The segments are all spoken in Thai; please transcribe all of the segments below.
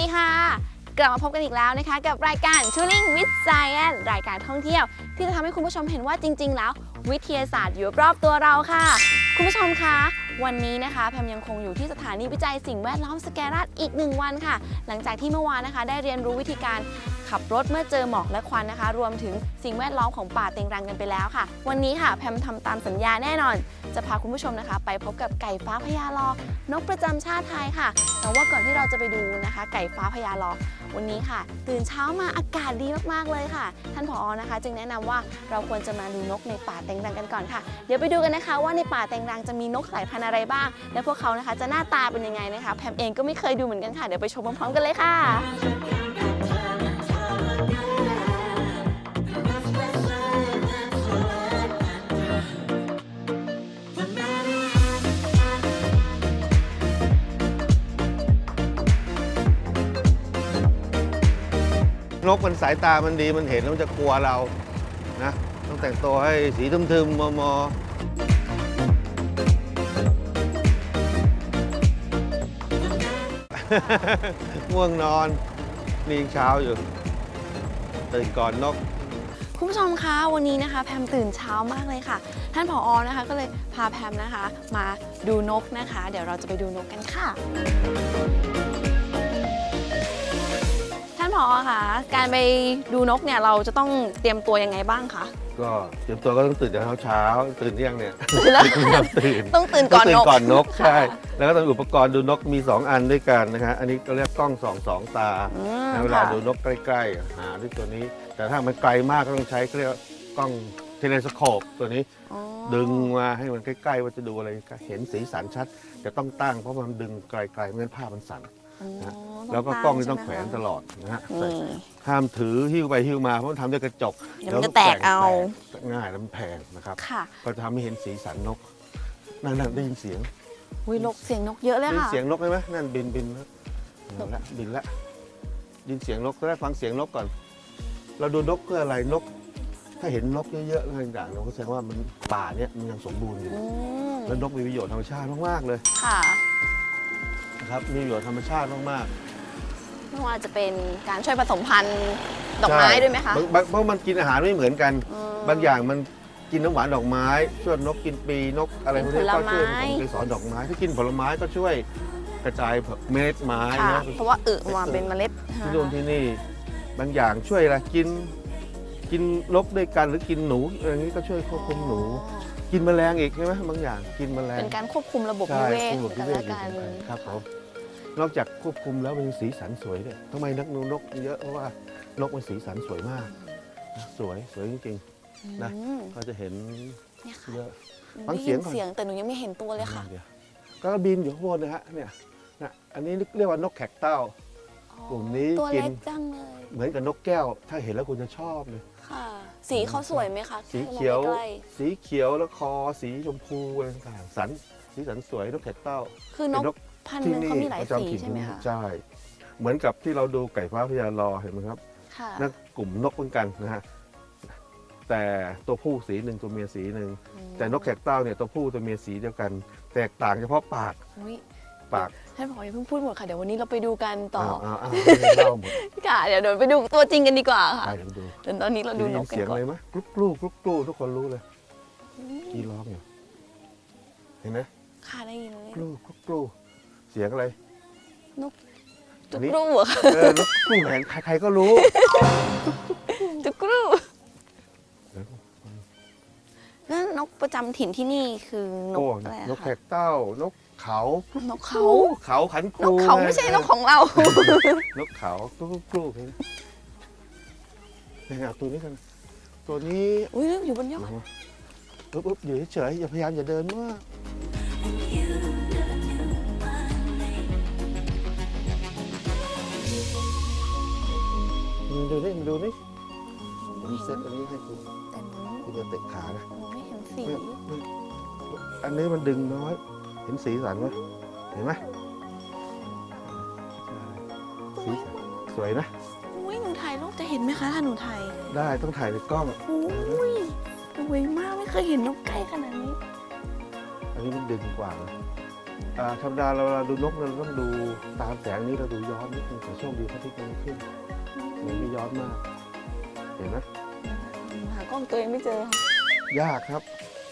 ดีค่ะ กลับมาพบกันอีกแล้วนะคะ กับรายการ t u r i n g with Science รายการท่องเที่ยว ที่จะทำให้คุณผู้ชมเห็นว่าจริง ๆ แล้ว วิทยาศาสตร์อยู่รอบตัวเราค่ะ คุณผู้ชมคะวันนี้นะคะแพมยังคงอยู่ที่สถานีวิจัยสิ่งแวดล้อมสแกรัตอีกหนึ่งวันค่ะ หลังจากที่เมื่อวานนะคะ ได้เรียนรู้วิธีการ ขับรถเมื่อเจอหมอกและควันนะคะ รวมถึงสิ่งแวดล้อมของป่าเต็งรังกันไปแล้วค่ะ วันนี้ค่ะแพมทำตามสัญญาแน่นอน จะพาคุณผู้ชมนะคะ ไปพบกับไก่ฟ้าพญาลอนกประจำชาติไทยค่ะแต่ว่าก่อนที่เราจะไปดูนะคะ ไก่ฟ้าพญาลอวันนี้ค่ะ ตื่นเช้ามาอากาศดีมากๆเลยค่ะ ท่านผอนะคะ จึงแนะนำว่าเราควรจะมาดูนกในป่าเต็งรังกันก่อนค่ะ เดี๋ยวไปดูกันนะคะ ว่าในป่าเต็งรังจะมีนกสายพันธุ์อะไรบ้าง และพวกเขานะคะจะหน้าตาเป็นยังไงนะคะ แพมเองก็ไม่เคยดูเหมือนกันค่ะ เดี๋ยวไปชมพร้อมๆกันเลยค่ะ นกมันสายตามันดีมันเห็นแล้วมันจะกลัวเรานะต้องแต่งตัวให้สีทึมๆมอมอง่วงนอนนี่ยังเช้าอยู่ ตื่นก่อนนก คุณผู้ชมคะวันนี้นะคะ แพมตื่นเช้ามากเลยค่ะ ท่านผอนะคะ ก็เลยพาแพมนะคะ มาดูนกนะคะ เดี๋ยวเราจะไปดูนกกันค่ะ ท่านผอคะการไปดูนกเนี่ยเราจะต้องเตรียมตัวยังไงบ้างคะก็เตรียมตัวก็ต้องตื่นแต่เช้าๆตื่นหรือยังเนี่ยแล้วตื่นต้องตื่นก่อนตื่นนกก่อนนกค่ะใช่แล้วก็ต้องอุปกรณ์ดูนกมี 2 อันด้วยกันนะคะอันนี้ก็เรียกกล้องสองสองตาอืมเวลาค่ะดูนกใกล้ๆหาด้วยตัวนี้ แต่ถ้ามันไกลมากก็ต้องใช้เขาเรียกว่ากล้องเทเลสโคปตัวนี้อ๋อดึงมาให้มันใกล้ๆว่าจะดูอะไรก็เห็นสีสันชัดจะต้องตั้งเพราะมันดึงไกลๆไม่งั้นภาพมันสั่นอ๋อ แล้วก็กล้องนี่ต้องใช่แขไหมวนคะตลอดนะฮะนี่ห้ามถือหิ้วไปหิ้วมาเพราะมันทำด้วยกระจกเดี๋ยวมันจะแตกเอา แตกง่ายแล้วมันแพงนะครับค่ะ ก็จะทำให้เห็นสีสันนกนั่นๆได้ยินเสียงวินกเสียงนกเยอะเลยได้ยินค่ะ เสียงนกไหมไหมนั่นบินบินแล้วเอาละบินละยินเสียงนกก็ได้ฟังเสียงนกก่อน เราดูนกเพื่ออะไรนก ถ้าเห็นนกเยอะๆอะไรต่างๆเราก็แสดงว่ามันป่าเนี่ยมันยังสมบูรณ์อยู่ อืมแล้วนกมีประโยชน์ธรรมชาติมากๆเลย ค่ะนะ ครับ มีประโยชน์ธรรมชาติมากไม่ว่าจะเป็นการช่วยผสมพันธุ์ๆดอกไม้ใช่ด้วยไหมคะ บางบางเพราะมันกินอาหารไม่เหมือนกัน อืม บางอย่างมันกินน้ำหวานดอกไม้ช่วยนกกินปีนกอะไรพวกนี้กินผลก็ช่วยไม้ผสมเกสรดอกไม้ ถ้ากินผลไม้ก็ช่วยกระจายเมล็ดไม้ค่ะ นะเพราะว่าอึมาเป็นเมล็ดที่นู่นที่นี่ บางอย่างช่วยอะไรกิน กินนกด้วยกันหรือกินหนูอะไรอย่างนี้ก็ช่วยควบคุมหนู กินแมลงอีกใช่ไหมบางอย่างกินแมลงเป็นการควบคุมระบบใช่นิเวศควบคุมกันนิเวและศกันอยู่สำคัญครับผมนอกจากควบคุมแล้วมันยังสีสันสวยด้วยทำไมนักนูนกเยอะเพราะว่านกมันสีสันสวยมากนะสวยสวยจริงนะอืมๆก็จะเห็นเนี่ยค่ะเยอะหนูฟังได้เสียิยงนก่อนเสียงแต่หนูยังไม่เห็นตัวเลยค่ะเดี๋ยวก็บินอยู่ข้างบนนะฮะเนี่ยนะอันนี้เรียกว่านกแขกเต้ากลุ่มนี้ตัวกินเล็กจังเลยเหมือนกับนกแก้ว ถ้าเห็นแล้วคุณจะชอบเลยค่ะ สีเขาสวยไหมคะสีแค่มองเขียว ใกล้สีเขียวแล้วคอสีชมพูอะไรต่างๆสันสีสันสวยนกแขกเต้าๆคือนเป็กนนกพันธุ์หนึงเขามีหลายประจำสีถิ่นใช่ไหมคะใช่ เหมือนกับที่เราดูไก่ฟ้าพญาลอเห็นไหมครับค่ะนั่นกลุ่มนกเหมือนกันนะฮะแต่ตัวผู้สีหนึ่งตัวเมียสีหนึ่งอืมแต่นกแขกเต้าเนี่ยตัวผู้ตัวเมียสีเดียวกัน แตกต่างเฉพาะปากอุ๊ยปากท่านผออย่าเพิ่งพูดหมดค่ะเดี๋ยววันนี้เราไปดูกันต่ออ้าวอ้าวอ้าวเล่าหมด ค่ะ เดี๋ยวเดี๋ยวไปดูตัวจริงกันดีกว่าค่ะไปเดี๋ยวดูเดี๋ยวตอนนี้เราดูได้นยิกนกันเสียงก่ออะไรนไหมกรุ๊ปกรูกรุ๊ปกรูทุกคนรู้เลยกี่ร้องอยู่เห็นไหมค่ะได้ยินเลยกรูกรุ๊ปกรูเสียงอะไร จุกรูเหรอค่ะเออนกกรูแหนใครๆก็รู้ จุกรูแล้วนกประจำถิ่นที่นี่คือนโอ้กอะไรอะนกแขคะกเต้านก เขานกเขาเขาขันคนรูกเขาไม่ใช่นกของเรา นกเขากรุ๊ปกรูเห็นไหมนี่ไงเอาตัวนี้กันตัวนี้อุ้ยอยู่บนยอดปุ๊บปุ๊บอยู่เฉยๆอย่าพยายามอย่าเดินมากดูนี่ดูนี่ผมเซตอันนี้ให้คุณแต่หนูคุณจะเตะขานะหนูไม่เห็นสีไม่ไม่อันนี้มันดึงน้อย เห็นสีสันไหมเห็นไหมใช่สีสันสวยนะ อุ้ยหนูถ่ายรูปจะเห็นไหมคะถ้าหนูถ่ายได้ต้องถ่ายในกล้อง อุ้ยสวยมากไม่เคยเห็นนกใกล้ขนาดนี้ อันนี้มันดึงกว่านะอ่าธรรมดาเราเราดูนกเราต้องดูตามแสงนี้เราดูย้อนนิดนึงแต่โชคดีพระอาทิตย์ยังไม่ขึ้นเลยไม่ย้อนมาก เห็นไหมหากล้องตัวเองไม่เจอค่ะยากครับ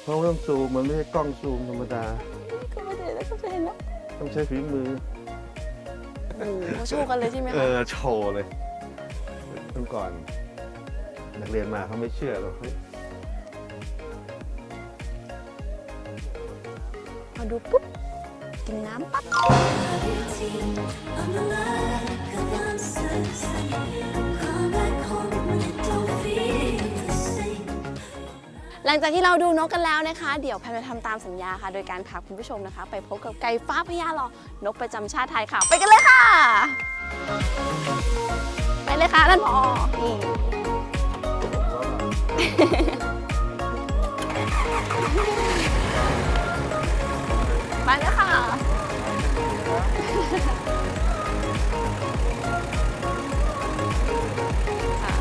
เพราะว่าต้องซูมมันไม่ใช่กล้องซูมธรรมดาก็ไม่ เจอแล้วก็จะเห็นแล้วต้องใช้ฝีมือ โอ้โหเขาโชว์กันเลยใช่ไหมเอคะอโชว์เลยเมื่อก่อน นักเรียนมาเขาไม่เชื่อหรอกเฮ้ยพอดูปุ๊บกินน้ำปั๊บ I'm the lack of answers. หลังจากที่เราดูนกกันแล้วนะคะ เดี๋ยวแพนจะทำตามสัญญาค่ะ โดยการพาคุณผู้ชมนะคะ ไปพบกับไก่ฟ้าพญาหลอนกประจำชาติไทยค่ะ ไปกันเลยค่ะ ไปเลยค่ะท่านผอนี่ไปเลยค่ะ ค่ะ